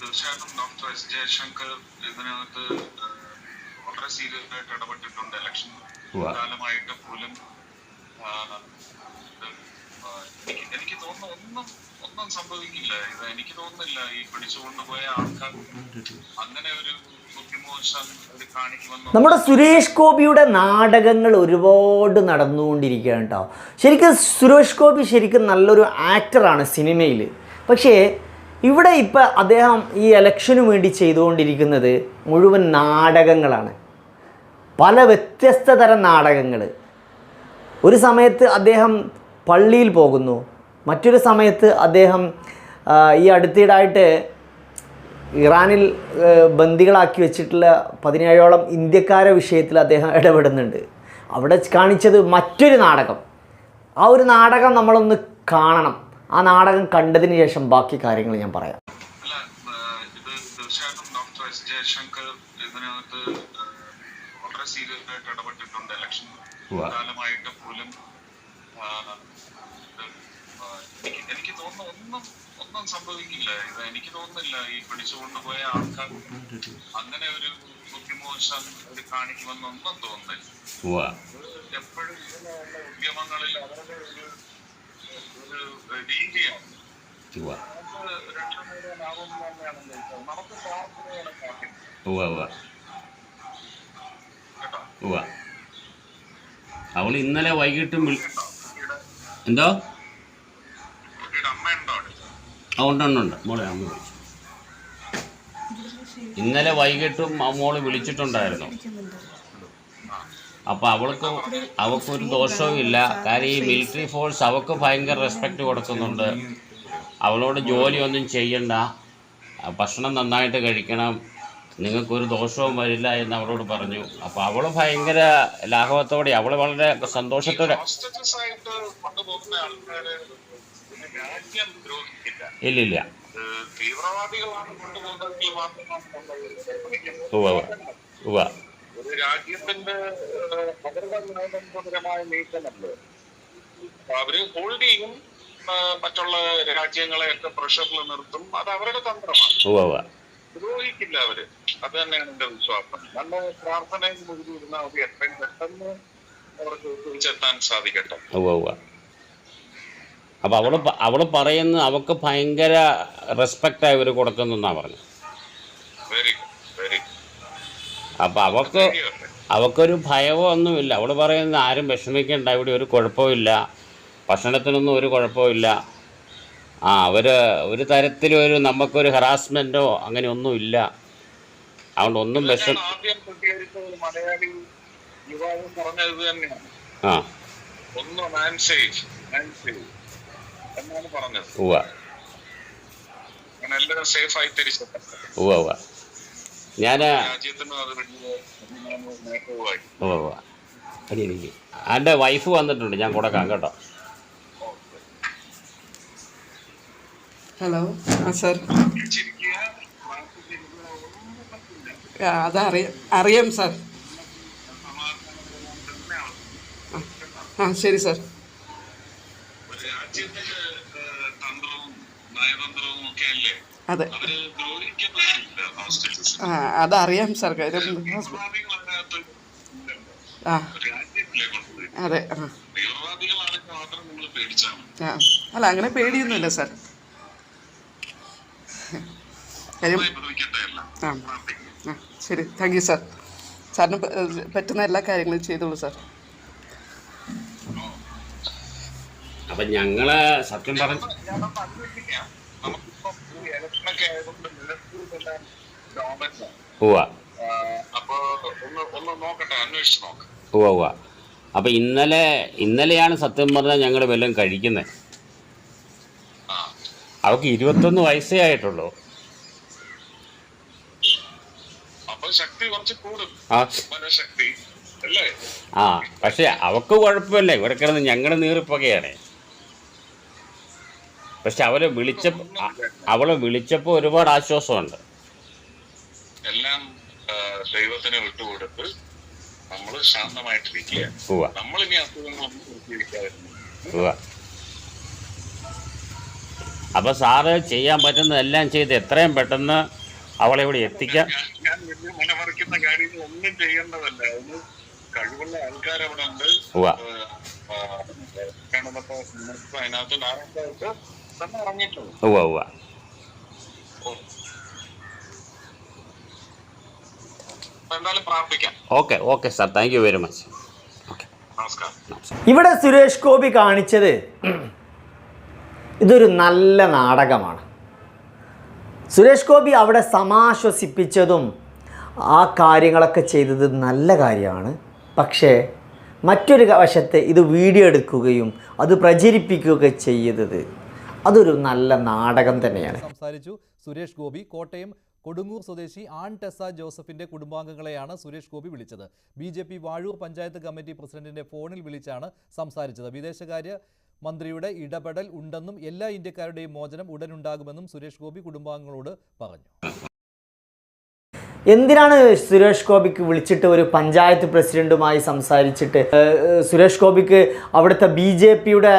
തീർച്ചയായിട്ടും doctor S Jaishankar ഇതിനകത്ത് വളരെ സീരിയസ് ആയിട്ട് ഇടപെട്ടിട്ടുണ്ട്. ഇലക്ഷൻ. കാലമായിട്ട് പോലും എനിക്ക് തോന്നുന്നു ഒന്നും ഒന്നും സംഭവിക്കില്ല. ഇത് എനിക്ക് തോന്നുന്നില്ല. ഈ പിടിച്ചുകൊണ്ടുപോയ ആൾക്കാർ അങ്ങനെ ഒരു നമ്മുടെ സുരേഷ് ഗോപിയുടെ നാടകങ്ങൾ ഒരുപാട് നടന്നുകൊണ്ടിരിക്കുകയാണ് കേട്ടോ. ശരിക്കും സുരേഷ് ഗോപി ശരിക്കും നല്ലൊരു ആക്ടറാണ് സിനിമയിൽ പക്ഷേ ഇവിടെ ഇപ്പോൾ അദ്ദേഹം ഈ ഇലക്ഷനു വേണ്ടി ചെയ്തുകൊണ്ടിരിക്കുന്നത് മുഴുവൻ നാടകങ്ങളാണ്. പല വ്യത്യസ്ത തരം നാടകങ്ങൾ. ഒരു സമയത്ത് അദ്ദേഹം പള്ളിയിൽ പോകുന്നു. മറ്റൊരു സമയത്ത് അദ്ദേഹം ഈ അടുത്തിടായിട്ട് ഇറാനിൽ ബന്ദികളാക്കി വെച്ചിട്ടുള്ള പതിനേഴോളം ഇന്ത്യക്കാരെ വിഷയത്തിൽ അദ്ദേഹം ഇടപെടുന്നുണ്ട്. അവിടെ കാണിച്ചത് മറ്റൊരു നാടകം. ആ ഒരു നാടകം നമ്മളൊന്ന് കാണണം. ആ നാടകം കണ്ടതിന് ശേഷം ബാക്കി കാര്യങ്ങൾ ഞാൻ പറയാം. തീർച്ചയായിട്ടും ഡോക്ടർ എസ് ജയശങ്കർ ഇതിനകത്ത് ഏഹ്, വളരെ സീരിയസ് ആയിട്ട് ഇടപെട്ടിട്ടുണ്ട്. ഇലക്ഷൻ കാലമായിട്ട് പോലും എനിക്ക് എനിക്ക് തോന്നുന്നു ഒന്നും ഒന്നും സംഭവിക്കില്ല. ഇത് എനിക്ക് തോന്നുന്നില്ല ഈ പിടിച്ചുകൊണ്ടുപോയ ആൾക്കാർ അങ്ങനെ ഒരു ബുദ്ധിമോശം ഇത് കാണിക്കുമെന്നൊന്നും തോന്നുന്നില്ല. എപ്പോഴും ഇങ്ങനെയുള്ള ഉദ്യമങ്ങളിൽ അവരുടെ ഒരു ഉവ്വ. ഉവ്വ, ഉവ്വ. അവൾ ഇന്നലെ വൈകിട്ടും വിളി- എന്തോ? ആ ഉണ്ട് മോളെ അമ്മ വിളിച്ചു. ഇന്നലെ വൈകിട്ടും മോൾ വിളിച്ചിട്ടുണ്ടായിരുന്നു. അപ്പോൾ അവൾക്ക് അവൾക്കൊരു ദോഷവും ഇല്ല. കാര്യം ഈ മിലിറ്ററി ഫോഴ്സ് അവൾക്ക് ഭയങ്കര റെസ്പെക്റ്റ് കൊടുക്കുന്നുണ്ട്. അവളോട് ജോലിയൊന്നും ചെയ്യണ്ട. ഭക്ഷണം നന്നായിട്ട് കഴിക്കണം. നിങ്ങൾക്കൊരു ദോഷവും വരില്ല എന്ന് അവളോട് പറഞ്ഞു. അപ്പോൾ അവൾ ഭയങ്കര ലാഘവത്തോടെ അവൾ വളരെ സന്തോഷത്തോടെ. ഇല്ലില്ല തീവ്രവാദികളാണ് കൊണ്ടുപോകുന്നത്. ഉവ്വ. ഉവ്വ. ഒരു രാജ്യത്തിന്റെ നയതന്ത്രപരമായ നീക്കമല്ലേ? അവർ ഹോൾഡ് ചെയ്യും മറ്റുള്ള രാജ്യങ്ങളെയൊക്കെ പ്രഷറിൽ നിർത്തും. അത് അവരുടെ തന്ത്രമാണ്. ദ്രോഹിക്കില്ല അവർ. അത് തന്നെയാണ് എന്റെ വിശ്വാസം. നല്ല പ്രാർത്ഥനയിൽ മുഴുകിയിരുന്ന അവർ എത്രയും പെട്ടെന്ന് അവർക്ക് തിരിച്ചെത്താൻ സാധിക്കട്ടെ. അപ്പൊ അവൾ അവൾ പറയുന്ന അവക്ക് പറയുന്നത് റെസ്പെക്റ്റ് ഭയങ്കര അവർ കൊടുക്കുന്നു എന്നാ പറഞ്ഞു വെരി ഗുഡ് വെരി അപ്പോൾ അവൾക്ക് അവൾക്കൊരു ഭയമോ ഒന്നുമില്ല. അവൾ പറയുന്നത് ആരും വിഷമിക്കണ്ട. ഇവിടെ ഒരു കുഴപ്പമില്ല ഭക്ഷണത്തിനൊന്നും ഒരു കുഴപ്പമില്ല ആ അവർ ഒരു തരത്തിലും ഒരു നമുക്കൊരു ഹറാസ്മെന്റോ അങ്ങനെ ഒന്നുമില്ല അതുകൊണ്ട് ഒന്നും വിഷം ആ. ഉവ്വ. ഉവ്വ ഉവ്വ. ഞാൻ അടി എനിക്ക് എന്റെ വൈഫ് വന്നിട്ടുണ്ട്. ഞാൻ കൊടുക്കാം കേട്ടോ. ഹലോ ആ സാർ അതറിയാം അറിയാം സാർ ആ ശരി സാർ ഒരു രാജ്യത്തിന്റെ ഏഹ്, തന്ത്രവും നയതന്ത്രവും ഒക്കെ അല്ലേ അതെ. ആ അതറിയാം സാർ കാര്യം തീവ്രവാദികൾ അതിനകത്ത് ഇല്ലല്ലോ. ആ അതെ ആ. അല്ല അങ്ങനെ പേടിയൊന്നുമില്ല സാർ. കാര്യം ആ. ആ ശരി. താങ്ക് യു സാർ സാറിന് പറ്റുന്ന എല്ലാ കാര്യങ്ങളും ചെയ്തോളൂ സാർ. അപ്പം ഞങ്ങൾ സത്യം പറഞ്ഞു ആയതുകൊണ്ട് നിലമ്പൂരിലെല്ലാം ഉവ്വ. അപ്പൊ ഒന്ന് ഒന്ന് നോക്കട്ടെ അന്വേഷിച്ച് നോക്കാം. ഉവ്വ ഉവ്വ. അപ്പം ഇന്നലെ ഇന്നലെയാണ് സത്യം പറഞ്ഞാൽ ഞങ്ങൾ വല്ലതും കഴിക്കുന്നത് ആ. അവൾക്ക് ഇരുപത്തൊന്ന് വയസ്സേ ആയിട്ടുള്ളൂ. അപ്പൊ ശക്തി കുറച്ച് കൂടും. ആ. മനഃശക്തി. അല്ലേ? ആ പക്ഷേ അവൾക്ക് കുഴപ്പമില്ല. ഇവിടെ കിടന്ന് ഞങ്ങളുടെ നീറിപ്പകയാണ് പക്ഷെ അവളെ വിളിച്ച അവളെ വിളിച്ചപ്പോൾ ഒരുപാട് ആശ്വാസമുണ്ട് എല്ലാം ദൈവത്തിന് വിട്ടുകൊടുത്ത് നമ്മൾ ശാന്തമായിട്ടിരിക്കുക ഉവ്വ നമ്മളിനി അസുഖങ്ങളൊന്നും അപ്പൊ സാറ് ചെയ്യാൻ പറ്റുന്നതെല്ലാം ചെയ്ത് എത്രയും പെട്ടെന്ന് അവളെ ഇവിടെ എത്തിക്കാം ഞാൻ- വലിയ മനമറിക്കുന്ന കാര്യങ്ങൾ ഒന്നും ചെയ്യേണ്ടതല്ല അതിന് കഴിവുള്ള ആൾക്കാരവിടെ ഉണ്ട് അതിനകത്ത് ഇറങ്ങിയിട്ടുള്ളൂ ഉവ്വ ഉവ്വ. Okay okay sir. Thank you very much okay നമസ്കാരം. ഇവിടെ സുരേഷ് ഗോപി കാണിച്ചത് ഇതൊരു നല്ല നാടകമാണ്. സുരേഷ് ഗോപി അവിടെ സമാശ്വസിപ്പിച്ചതും ആ കാര്യങ്ങളൊക്കെ ചെയ്തത് നല്ല കാര്യമാണ്. പക്ഷേ മറ്റൊരു വശത്തെ ഇത് വീഡിയോ എടുക്കുകയും അത് പ്രചരിപ്പിക്കുകയൊക്കെ ചെയ്തത് അതൊരു നല്ല നാടകം തന്നെയാണ്. സംസാരിച്ചു. സുരേഷ് ഗോപി കോട്ടയം കൊടുങ്ങൂർ സ്വദേശി ആൺ ടെസ ജോസഫിന്റെ കുടുംബാംഗങ്ങളെയാണ് സുരേഷ് ഗോപി വിളിച്ചത്. B J P Vazhoor panchayat committee പ്രസിഡന്റിന്റെ ഫോണിൽ വിളിച്ചാണ് സംസാരിച്ചത്. വിദേശകാര്യ മന്ത്രിയുടെ ഇടപെടൽ ഉണ്ടെന്നും എല്ലാ ഇന്ത്യക്കാരുടെയും മോചനം ഉടനുണ്ടാകുമെന്നും സുരേഷ് ഗോപി കുടുംബാംഗങ്ങളോട് പറഞ്ഞു. എന്തിനാണ് സുരേഷ് ഗോപിക്ക് വിളിച്ചിട്ട് ഒരു പഞ്ചായത്ത് പ്രസിഡന്റുമായി സംസാരിച്ചിട്ട്? സുരേഷ് ഗോപിക്ക് അവിടുത്തെ ബി ജെ പിയുടെ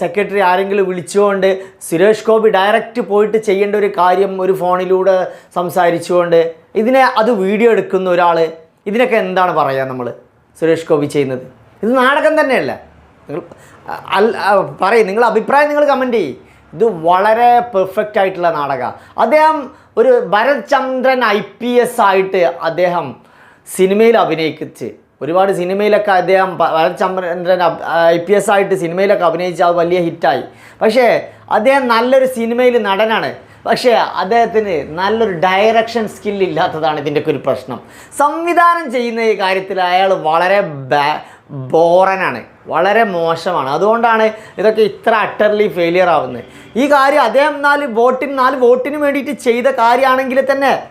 സെക്രട്ടറി ആരെങ്കിലും വിളിച്ചുകൊണ്ട് സുരേഷ് ഗോപി ഡയറക്റ്റ് പോയിട്ട് ചെയ്യേണ്ട ഒരു കാര്യം ഒരു ഫോണിലൂടെ സംസാരിച്ചുകൊണ്ട് ഇതിനെ അത് വീഡിയോ എടുക്കുന്ന ഒരാൾ ഇതിനൊക്കെ എന്താണ് പറയുക നമ്മൾ സുരേഷ് ഗോപി ചെയ്യുന്നത്? ഇത് നാടകം തന്നെയല്ല. നിങ്ങൾ അൽ പറയും നിങ്ങളുടെ അഭിപ്രായം നിങ്ങൾ കമന്റ് ചെയ്യും. ഇത് വളരെ പെർഫെക്റ്റ് ആയിട്ടുള്ള നാടകമാണ് അദ്ദേഹം ഒരു Bharath Chandran I P S ആയിട്ട് അദ്ദേഹം സിനിമയിൽ അഭിനയിച്ച് ഒരുപാട് സിനിമയിലൊക്കെ അദ്ദേഹം പ- Bharath Chandran I P S ആയിട്ട് സിനിമയിലൊക്കെ അഭിനയിച്ച് അത് വലിയ ഹിറ്റായി. പക്ഷേ അദ്ദേഹം നല്ലൊരു സിനിമയിൽ നടനാണ്. പക്ഷേ അദ്ദേഹത്തിന് നല്ലൊരു ഡയറക്ഷൻ സ്കില്ലില്ലാത്തതാണ് ഇതിന്റെയൊക്കെ ഒരു പ്രശ്നം. സംവിധാനം ചെയ്യുന്ന ഈ കാര്യത്തിൽ അയാൾ വളരെ ബോറനാണ്. വളരെ മോശമാണ്. അതുകൊണ്ടാണ് ഇതൊക്കെ ഇത്ര അട്ടർലി ഫെയിലിയർ ആവുന്നത്. ഈ കാര്യം അദ്ദേഹം നാല് വോട്ടിന് നാല് വോട്ടിന് വേണ്ടിയിട്ട് ചെയ്ത കാര്യമാണെങ്കിൽ തന്നെ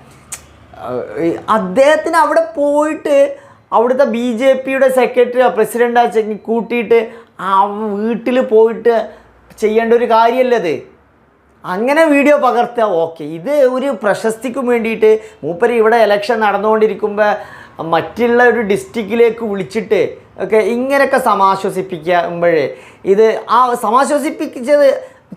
അദ്ദേഹത്തിന് അവിടെ പോയിട്ട് അവിടുത്തെ ബി ജെ പിയുടെ സെക്രട്ടറി പ്രസിഡന്റ് കൂട്ടിയിട്ട് ആ വീട്ടിൽ പോയിട്ട് ചെയ്യേണ്ട ഒരു കാര്യമല്ലത് അങ്ങനെ വീഡിയോ പകർത്തുക ഓക്കെ ഇത് ഒരു പ്രശസ്തിക്കും വേണ്ടിയിട്ട് മൂപ്പര് ഇവിടെ ഇലക്ഷൻ നടന്നുകൊണ്ടിരിക്കുമ്പോൾ മറ്റുള്ള ഒരു ഡിസ്ട്രിക്റ്റിലേക്ക് വിളിച്ചിട്ട് ഒക്കെ ഇങ്ങനെയൊക്കെ സമാശ്വസിപ്പിക്കുമ്പോഴേ ഇത് ആ സമാശ്വസിപ്പിച്ചത്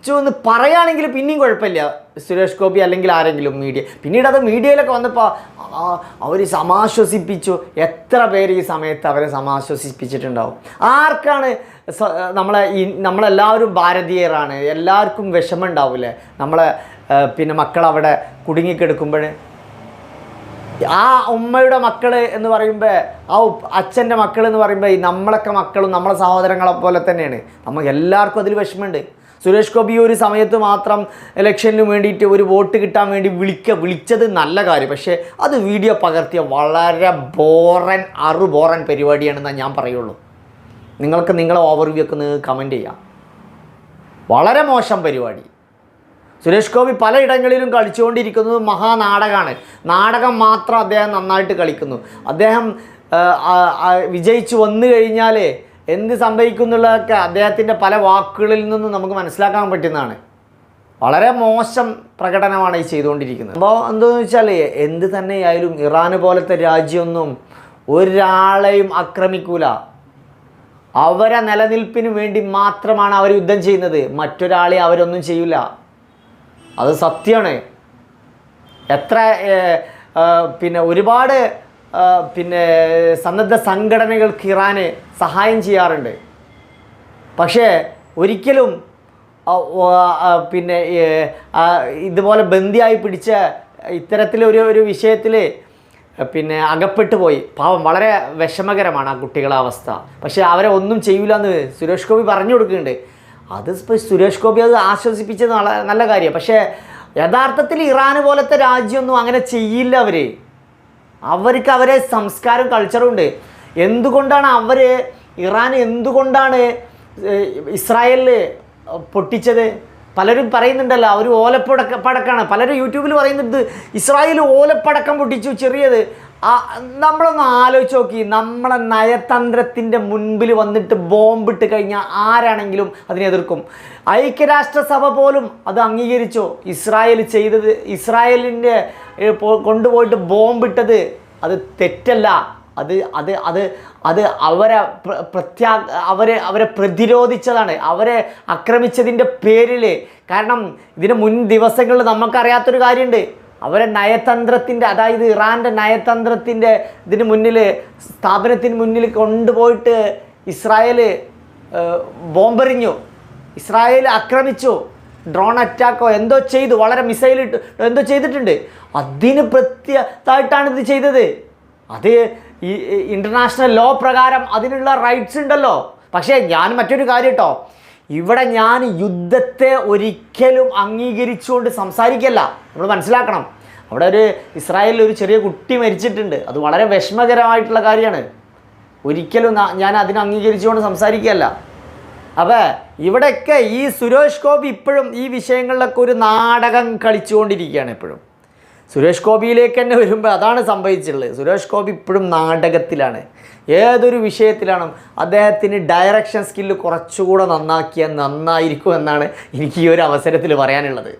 ചു എന്ന് പറയുകയാണെങ്കിൽ പിന്നെയും കുഴപ്പമില്ല. സുരേഷ് ഗോപി അല്ലെങ്കിൽ ആരെങ്കിലും മീഡിയ. പിന്നീട് അത് മീഡിയയിലൊക്കെ വന്നപ്പോൾ അവർ സമാശ്വസിപ്പിച്ചു. എത്ര പേര് ഈ സമയത്ത് അവരെ സമാശ്വസിപ്പിച്ചിട്ടുണ്ടാവും? ആർക്കാണ് നമ്മളെ ഈ നമ്മളെല്ലാവരും ഭാരതീയരാണ്. എല്ലാവർക്കും വിഷമം ഉണ്ടാവില്ലേ നമ്മളെ പിന്നെ മക്കളവിടെ കുടുങ്ങിക്കിടക്കുമ്പോൾ ആ ഉമ്മയുടെ മക്കൾ എന്ന് പറയുമ്പോൾ ആ അച്ഛന്റെ മക്കൾ എന്ന് പറയുമ്പോൾ ഈ നമ്മളൊക്കെ മക്കളും നമ്മളെ സഹോദരങ്ങളെ പോലെ തന്നെയാണ്. നമുക്ക് എല്ലാവർക്കും അതിൽ വിഷമമുണ്ട്. സുരേഷ് ഗോപി ഒരു സമയത്ത് മാത്രം ഇലക്ഷന് വേണ്ടിയിട്ട് ഒരു വോട്ട് കിട്ടാൻ വേണ്ടി വിളിക്ക വിളിച്ചത് നല്ല കാര്യം. പക്ഷേ അത് വീഡിയോ പകർത്തിയ വളരെ ബോറൻ അറു ബോറൻ പരിപാടിയാണെന്ന് ഞാൻ പറയുള്ളൂ. നിങ്ങൾക്ക് നിങ്ങളെ ഓവർവ്യൂ ഒക്കെ കമന്റ് ചെയ്യാം. വളരെ മോശം പരിപാടി. സുരേഷ് ഗോപി പലയിടങ്ങളിലും കളിച്ചുകൊണ്ടിരിക്കുന്നത് മഹാനാടകമാണ് നാടകം മാത്രം അദ്ദേഹം നന്നായിട്ട് കളിക്കുന്നു. അദ്ദേഹം വിജയിച്ചു വന്നു കഴിഞ്ഞാൽ എന്ത് സംഭവിക്കുന്നുള്ളതൊക്കെ അദ്ദേഹത്തിന്റെ പല വാക്കുകളിൽ നിന്നും നമുക്ക് മനസ്സിലാക്കാൻ പറ്റുന്നതാണ്. വളരെ മോശം പ്രകടനമാണ് ഈ ചെയ്തുകൊണ്ടിരിക്കുന്നത്. അപ്പോൾ എന്താണെന്ന് വെച്ചാൽ എന്ത് തന്നെയായാലും ഇറാന് പോലത്തെ രാജ്യമൊന്നും ഒരാളെയും ആക്രമിക്കൂല. അവരെ നിലനിൽപ്പിന് വേണ്ടി മാത്രമാണ് അവർ യുദ്ധം ചെയ്യുന്നത്. മറ്റൊരാളെ അവരൊന്നും ചെയ്യൂല. അത് സത്യമാണ് എത്ര പിന്നെ ഒരുപാട് പിന്നെ സന്നദ്ധ സംഘടനകൾക്ക് ഇറാന് സഹായം ചെയ്യാറുണ്ട്. പക്ഷേ ഒരിക്കലും പിന്നെ ഇതുപോലെ ബന്ദിയായി പിടിച്ച ഇത്തരത്തിലൊരു ഒരു വിഷയത്തിൽ പിന്നെ അകപ്പെട്ടു പോയി. പാവം വളരെ വിഷമകരമാണ് ആ കുട്ടികളെ അവസ്ഥ. പക്ഷേ അവരെ ഒന്നും ചെയ്യില്ല എന്ന് സുരേഷ് ഗോപി പറഞ്ഞു കൊടുക്കുന്നുണ്ട്. അത് സുരേഷ് ഗോപി അത് ആശ്വസിപ്പിച്ചത് നല്ല നല്ല കാര്യം പക്ഷേ യഥാർത്ഥത്തിൽ ഇറാൻ പോലത്തെ രാജ്യമൊന്നും അങ്ങനെ ചെയ്യില്ല അവർ അവർക്ക് അവരെ സംസ്കാരം കൾച്ചറും ഉണ്ട്. എന്തുകൊണ്ടാണ് അവർ ഇറാൻ എന്തുകൊണ്ടാണ് ഇസ്രായേലിൽ പൊട്ടിച്ചത്? പലരും പറയുന്നുണ്ടല്ലോ അവർ ഓലപ്പടക്ക പടക്കാണ്. പലരും യൂട്യൂബിൽ പറയുന്നുണ്ട് ഇസ്രായേൽ ഓലപ്പടക്കം പൊട്ടിച്ചു ചെറിയത്. നമ്മളൊന്ന് ആലോചിച്ച് നോക്കി നമ്മളെ നയതന്ത്രത്തിന്റെ മുൻപിൽ വന്നിട്ട് ബോംബിട്ട് കഴിഞ്ഞാൽ ആരാണെങ്കിലും അതിനെ എതിർക്കും. ഐക്യരാഷ്ട്രസഭ പോലും അത് അംഗീകരിച്ചോ. ഇസ്രായേൽ ചെയ്തത് ഇസ്രായേലിന്റെ കൊണ്ടുപോയിട്ട് ബോംബിട്ടത് അത് തെറ്റല്ല. അത് അത് അത് അത് അവരെ പ്ര- പ്രത്യാ അവരെ അവരെ പ്രതിരോധിച്ചതാണ്. അവരെ ആക്രമിച്ചതിന്റെ പേരിൽ കാരണം ഇതിന് മുൻ ദിവസങ്ങളിൽ നമുക്കറിയാത്തൊരു കാര്യമുണ്ട് അവരെ നയതന്ത്രത്തിന്റെ അതായത് ഇറാന്റെ നയതന്ത്രത്തിന്റെ ഇതിന് മുന്നിൽ സ്ഥാപനത്തിന് മുന്നിൽ കൊണ്ടുപോയിട്ട് ഇസ്രായേൽ ബോംബെറിഞ്ഞു. ഇസ്രായേൽ ആക്രമിച്ചു. ഡ്രോൺ അറ്റാക്കോ എന്തോ ചെയ്തു. വളരെ മിസൈൽ എന്തോ ചെയ്തിട്ടുണ്ട്. അതിന് പ്രത്യേകമായിട്ടാണ് ഇത് ചെയ്തത്. അത് ഈ ഇന്റർനാഷണൽ ലോ പ്രകാരം അതിനുള്ള റൈറ്റ്സ് ഉണ്ടല്ലോ. പക്ഷേ ഞാൻ മറ്റൊരു കാര്യം കേട്ടോ ഇവിടെ ഞാൻ യുദ്ധത്തെ ഒരിക്കലും അംഗീകരിച്ചുകൊണ്ട് സംസാരിക്കല്ല. നമ്മൾ മനസ്സിലാക്കണം. അവിടെ ഒരു ഇസ്രായേലിൽ ഒരു ചെറിയ കുട്ടി മരിച്ചിട്ടുണ്ട്. അത് വളരെ വിഷമകരമായിട്ടുള്ള കാര്യമാണ്. ഒരിക്കലും ഞാൻ അതിനെ അംഗീകരിച്ചുകൊണ്ട് സംസാരിക്കുകയല്ല അപ്പോൾ ഇവിടെയൊക്കെ ഈ സുരേഷ് ഗോപി ഇപ്പോഴും ഈ വിഷയങ്ങളിലൊക്കെ ഒരു നാടകം കളിച്ചുകൊണ്ടിരിക്കുകയാണ് എപ്പോഴും. സുരേഷ് ഗോപിയിലേക്ക് തന്നെ വരുമ്പോൾ അതാണ് സംഭവിച്ചിട്ടുള്ളത്. സുരേഷ് ഗോപി ഇപ്പോഴും നാടകത്തിലാണ്. ഏതൊരു വിഷയത്തിലാണ് അദ്ദേഹത്തിന് ഡയറക്ഷൻ സ്കില്ല് കുറച്ചുകൂടെ നന്നാക്കിയാൽ നന്നായിരിക്കും എന്നാണ് എനിക്ക് ഈ ഒരു അവസരത്തിൽ പറയാനുള്ളത്.